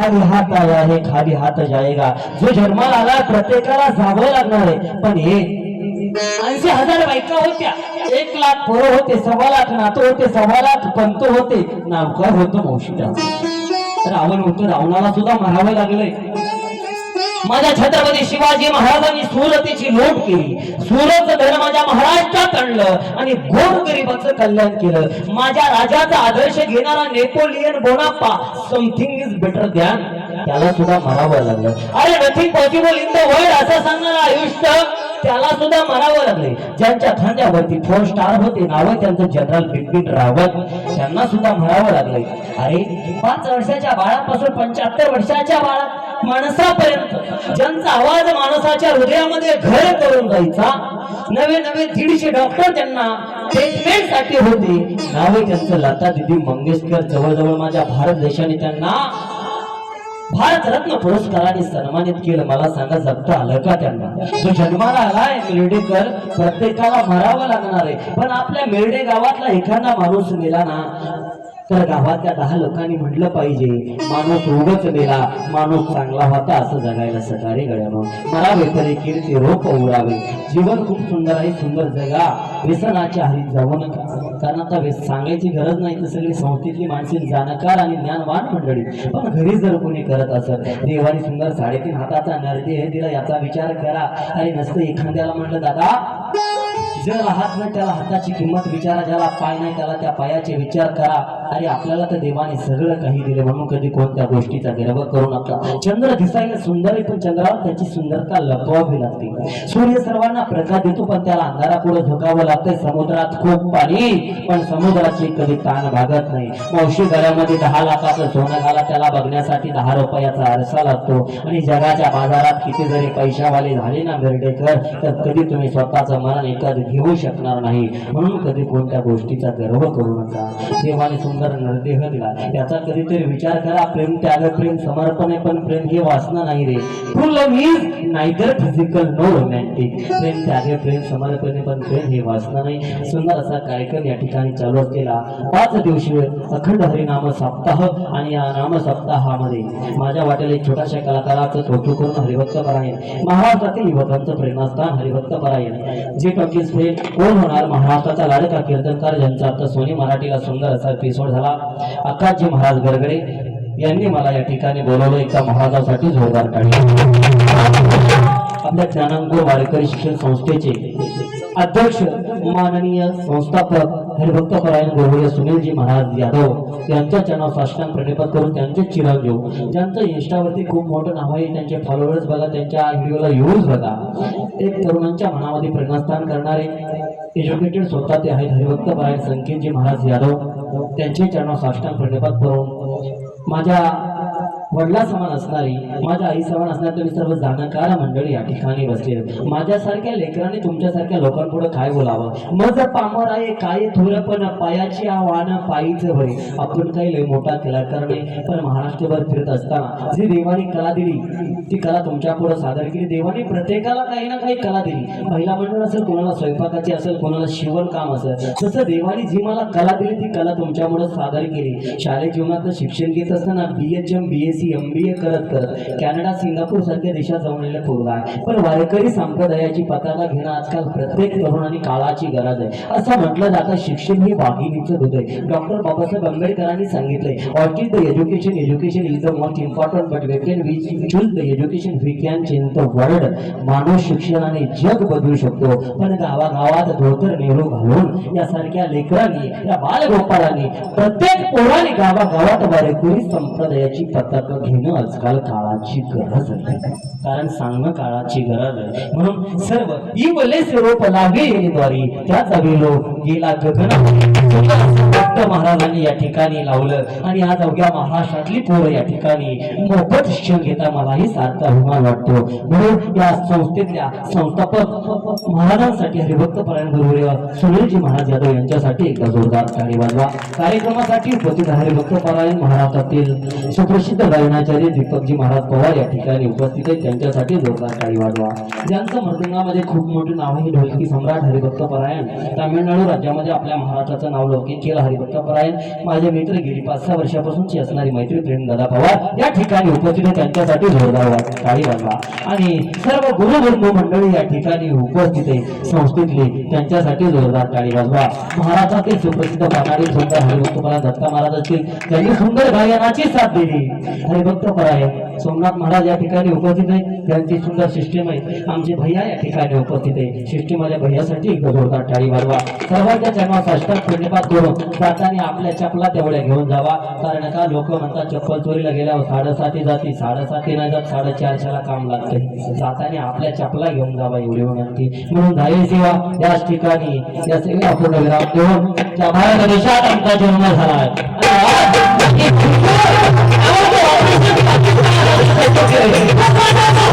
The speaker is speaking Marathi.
खाली हात आला आहे खाली हात जायगा. जो जन्माला आला प्रत्येकाला जावं लागणार आहे. पण हे ऐंशी हजार बायका होत्या. एक लाख पोरं होते सव्वा लाख नातो होते सव्वा लाख पंत होते. नावकार होतं मावशीच्या रावण होतं रावणाला सुद्धा मारावं लागलंय. माझ्या छत्रपती शिवाजी महाराजांनी सुरतेची लूट केली. सुरत धन माझ्या महाराष्ट्रात आणलं आणि गोर गरिबाचं कल्याण केलं. माझ्या राजाचा आदर्श घेणारा Napoleon Bonaparte something is better than त्याला सुद्धा मारावं लागलं. अरे nothing possible in the world असं सांगणारा आयुष्य त्याला सुद्धा मारावं लागले. ज्यांच्या खांद्यावरती फोर स्टार होते नाव त्यांचं जनरल बिपिन रावत त्यांना सुद्धा म्हणावं लागले. अरे पाच वर्षाच्या बाळापासून पंच्याहत्तर वर्षाच्या बाळा माणसापर्यंत. ज्यांचा आवाज माणसाच्या हृदयामध्ये घर करून जायचा नवे नवे दीडशे डॉक्टर त्यांना ट्रीटमेंटसाठी होते. नावे त्यांचं लता दिदी मंगेशकर जवळजवळ माझ्या भारत देशाने त्यांना भारतरत्न पुरस्काराने सन्मानित केलं. मला सांगा जगता आलं का त्यांना? जो जन्माला आलाय मिरडेकर प्रत्येकाला मरावं लागणार आहे. पण आपल्या मिरडे गावातला एखादा माणूस मेला ना तर गावातल्या दहा लोकांनी म्हटलं पाहिजे माणूस उगच मेला माणूस चांगला होता असं जगायला सकाळी गळ्यानो. मरावे तरी कीर्ती रोप उडावे. जीवन खूप सुंदर आहे सुंदर जगा. व्यसनाच्या हरी जाऊ नका कारण आता सांगायची गरज नाही तर सगळी संस्थेतली माणसे जाणकार आणि ज्ञानवान मंडळी. पण घरी जर कोणी करत असत देवाने सुंदर साडेतीन हाताचा नरदे हे दिला याचा विचार करा. आणि नसतं एखाद्याला म्हटलं दादा जर आहात ना त्याला हाताची किंमत विचारा ज्याला पाय नाही त्याला त्या पायाचे विचार करा. अरे आपल्याला तर देवाने सगळं काही दिले म्हणून कधी कोणत्या गोष्टीचा गर्व करू नका. चंद्र दिसायला सुंदर आहे पण चंद्रावर त्याची सुंदरता लपवावी लागते. सूर्य सर्वांना प्रकाश देतो पण त्याला अंधारापुढे झुकावं लागतंय. समुद्रात खूप पाणी पण समुद्राची कधी ताण भागत नाही. मावशी घरामध्ये दहा लाखाचं सोनं घाला त्याला बघण्यासाठी दहा रुपयाचा आरसा लागतो. आणि जगाच्या बाजारात किती जरी पैशावाले झाले ना बेर्डेकर तर कधी तुम्ही स्वतःचं मन एखाद घेऊ शकणार नाही. म्हणून कधी कोणत्या गोष्टीचा गर्व करू नका. देवाने सुंदर नरदेह दिला. याचा कधीतरी विचार करा. प्रेम त्याग प्रेम समर्पण आहे पण प्रेम हे वासना नाही रे. Full love neither physical no romantic प्रेम त्याग प्रेम समर्पण पण प्रेम हे वासना नाही. सुंदर असा कार्यक्रम या ठिकाणी चालू असलेला पाच दिवशी अखंड हरिनाम सप्ताह आणि या नाम सप्ताहामध्ये माझ्या वाटेला एक छोट्याशा कलाकाराचं कौतुक करून हरिभक्त परायण. महाराष्ट्रातील युवकांचं प्रेमास्थान हरिभक्त परायण. जे टॉकीज मध्ये कोण होणार? महाराष्ट्राचा लाडका कीर्तनकार ज्यांचा आता सोनी मराठीला सुंदर असा एपिसोड झाला. अक्काजी महाराज गरगडे यांनी मला या ठिकाणी बोलवलं. एका महाराजासाठी जोरदार काढले. आपल्या ज्ञानांगूर वारकरी शिक्षण संस्थेचे अध्यक्ष माननीय संस्थापक हरिभक्त परायण गोविंद सुनीलजी महाराज यादव यांच्या चरणावर साष्टांग प्रणिपात करून त्यांचे चिरंजीव ज्यांचं इंस्टावरती खूप मोठं नाव आहे त्यांचे फॉलोअर्स बघा त्यांच्या व्हिडिओला व्ह्यूज बघा. एक तरुणांच्या मनामध्ये प्रेरणास्थान करणारे एज्युकेटेड स्वतः ते आहेत हरिभक्त परायण संकेतजी महाराज यादव. त्यांचे चरणावर साष्टांग प्रणिपात करून माझ्या वडला समान असणारी माझ्या आई समान असणार तुम्ही सर्व जाणकार मंडळी या ठिकाणी बसले माझ्यासारख्या लेकरांनी तुमच्यासारख्या लोकांपुढे काय बोलावं? मज पामर आहे काय थोरपण पायाची आव्हान पायीच भरे. आपण काही लय मोठा कलाकार नाही पण महाराष्ट्रभर फिरत असताना जी देवाने कला दिली ती कला तुमच्यापुढे सादर केली. देवाने प्रत्येकाला काही ना काही कला दिली. महिला मंडळ असेल कोणाला स्वयंपाकाची असेल कोणाला शिवण काम असेल तसं देवाने जी मला कला दिली ती कला तुमच्यामुळे सादर केली. शालेय जीवनात शिक्षण घेत असताना B H M B S C C M B A करत करत कॅनडा सिंगापूर सारख्या देशात जाऊन आलेला पोरगा आहे. पण वारकरी संप्रदायाची पताका घेणं आजकाल प्रत्येक तरुणाने काळाची गरज आहे. असं म्हटलं जातं शिक्षण ही वाघिणीचं दूध आहे. डॉक्टर बाबासाहेब आंबेडकरांनी सांगितले what is the education education is the most important but we can we choose the education we can change the world माणूस शिक्षणाने जग बदलू शकतो. पण गावागावात धोतर नेहरू घालून यासारख्या लेकरांनी या बालगोपाळांनी प्रत्येक पोराने गावागावात वारकरी संप्रदायाची पताका घेणं आजकाल काळाची गरज आहे. कारण सांगणं काळाची गरज आहे. म्हणून सर्व ई इवले स्वरूप लागे येणेद्वारी त्याच अभिलो गेला गगन. महाराजांनी या ठिकाणी लावलं. आणि आज अवघ्या महाराष्ट्रातली पोरं या ठिकाणी मोफत शिक्षण घेता मलाही सारखा अभिमान वाटतो. म्हणून या संस्थेतल्या संस्थापक महाराजांसाठी हरिभक्त परायण गुरुदेव सुनीलजी महाराज यादव यांच्यासाठी एक जोरदार ताली वाजवा कार्यक्रमासाठी उपस्थित हरिभक्त परायण महाराष्ट्रातील सुप्रसिद्ध गायक द्रोणाचार्य दीपकजी महाराज पवार या ठिकाणी उपस्थित आहेत. त्यांच्यासाठी जोरदार टाळी वाजवा. ज्यांचं मृदंगामध्ये खूप मोठं नाव आहे ढोलकी सम्राट हरिभक्त परायण. तामिळनाडू राज्यामध्ये आपल्या महाराष्ट्राचं नाव लौकिक केलं हरिभक्त परायण. माझे मित्र गेली पाच सहा वर्षापासूनची असणारी मैत्री प्रेम दादा पवार या ठिकाणी उपस्थित आहेत. त्यांच्यासाठी जोरदार वा- टाळी वाजवा. आणि सर्व गुरुबंधू मंडळी या ठिकाणी उपस्थित आहे संस्थेतले त्यांच्यासाठी जोरदार टाळी वाजवा. महाराष्ट्रातील सुप्रसिद्ध बाणारी सुंदर हरिभक्त परायण दत्ता महाराज असतील. त्यांनी सुंदर गायनाची साथ दिली. हरिभक्त परायण सोमनाथ महाराज या ठिकाणी उपस्थित आहे. त्यांची सुद्धा सिस्टीम आहे. आमचे भैया या ठिकाणी उपस्थित आहे. सिस्टीम माझ्या भैयासाठी एक जोरदार टाळी वाजवा सर्वांच्या चरणात साष्टांग प्रणिपात करून जाताना आपल्या चपला तेवढ्या घेऊन जावा. कारण का लोक म्हणतात चप्पल चोरीला गेल्यावर साडेसाती जाती साडेसाती नाही जात साडेचारशेला काम लागते. जाताना आपल्या चपला घेऊन जावा एवढी विनंती. म्हणून झाली सेवा याच ठिकाणी या सेवेला पूर्ण विराम देऊन त्या भारत देशात आमचा जन्म झाला आहे. Thank you.